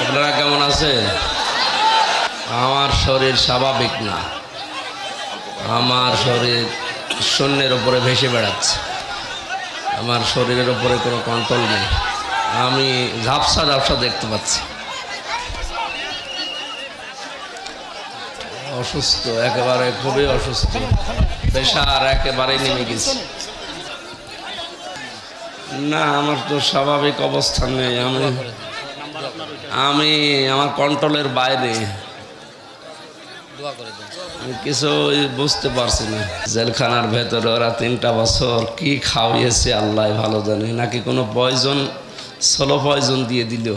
আপনারা কেমন আছেন? আমার শরীর স্বাভাবিক না। আমার শরীর শূন্যের উপরে ভেসে বেড়াচ্ছে। আমার শরীরের উপরে কোনো কন্ট্রোল নেই। আমি ঝাপসা ঝাপসা দেখতে পাচ্ছি। অসুস্থ, একেবারে খুবই অসুস্থ। প্রেশার একেবারে নেমে গেছে। না, আমার তো স্বাভাবিক অবস্থান নেই। আমি আমি আমার কন্ট্রোলের বাইরে। আমি কিছু বুঝতে পারছি না। জেলখানার ভেতরে ওরা তিনটা বছর কি খাওয়িয়েছে আল্লাহ ভালো জানে। নাকি কোনো পয়জন সোলো পয়জন দিয়ে দিল।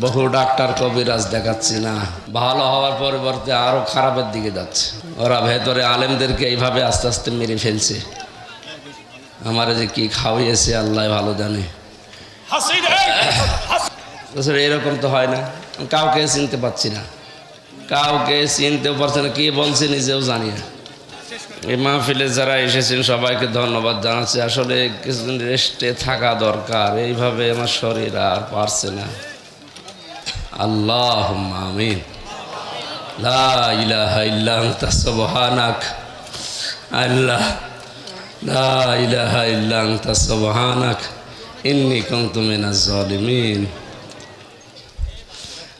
বহু ডাক্তার কবিরাজ দেখাচ্ছি না। ভালো হওয়ার পরিবর্তে আরও খারাপের দিকে যাচ্ছে। ওরা ভেতরে আলেমদেরকে এইভাবে আস্তে আস্তে মেরে ফেলছে। আমার যে কি খাওয়িয়েছে আল্লাহ ভালো জানে। আসলে এরকম তো হয় না। কাউকে চিনতে পারছি না। কাউকে চিনতেও পারছে না, কি বলছে নিজেও জানি না। এই মাহফিলে যারা এসেছেন সবাইকে ধন্যবাদ জানাচ্ছি। আসলে কিছুদিন রেস্টে থাকা দরকার, এইভাবে আমার শরীর আর পারছে না। আল্লাহ আমিন। আল্লাহ। লা ইলাহা ইল্লা আনতা, সুবহানাক। ইন্নী কুনতু মিনাজ জালিমিন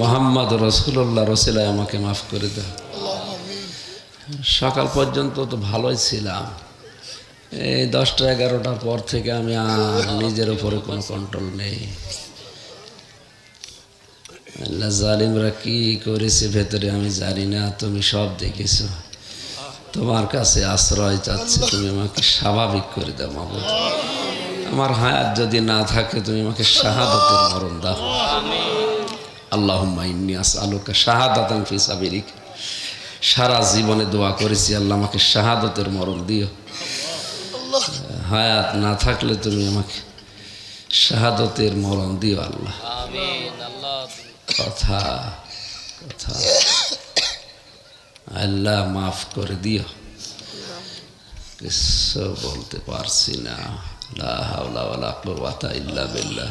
মোহাম্মদ রসুল্লাহ রসিলায় আমাকে মাফ করে দাও সকাল পর্যন্ত তো ভালোই ছিলাম। এই দশটা এগারোটার পর থেকে আমি আর নিজের উপরে কোনো কন্ট্রোল নেই। জালিমরা কি করেছে ভেতরে আমি জানি না, তুমি সব দেখেছ। তোমার কাছে আশ্রয় চাচ্ছি, তুমি আমাকে স্বাভাবিক করে দাও, মাবুদ। আমার হায়াত যদি না থাকে, তুমি আমাকে শাহাদতের মরণ দাও। আল্লাহ ইন্নি আলোকা শাহাদাতান ফি সাবিরিক সারা জীবনে দোয়া করেছি আল্লাহ আমাকে শাহাদতের মরণ দিও। হায়াত না থাকলে তুমি আমাকে শাহাদতের মরণ দিও আল্লাহ। কথা কথা। আল্লাহ মাফ করে দিও। কিছু বলতে পারছি না। লা হাওলা ওয়ালা কুওয়াতা ইল্লা বিল্লাহ।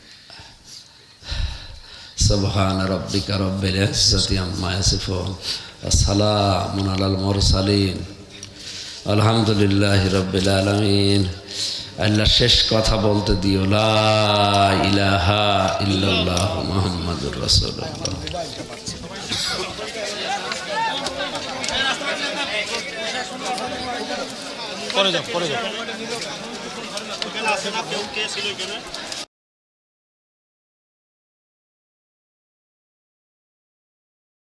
سبحان ربك رب العزة عما يصفون وسلام على المرسلين الحمد لله رب العالمين আল্লাহ শেষ কথা বলতে দিও লা ইলাহা ইল্লাল্লাহ মুহাম্মাদুর রাসূলুল্লাহ পরে যাও পরে যাও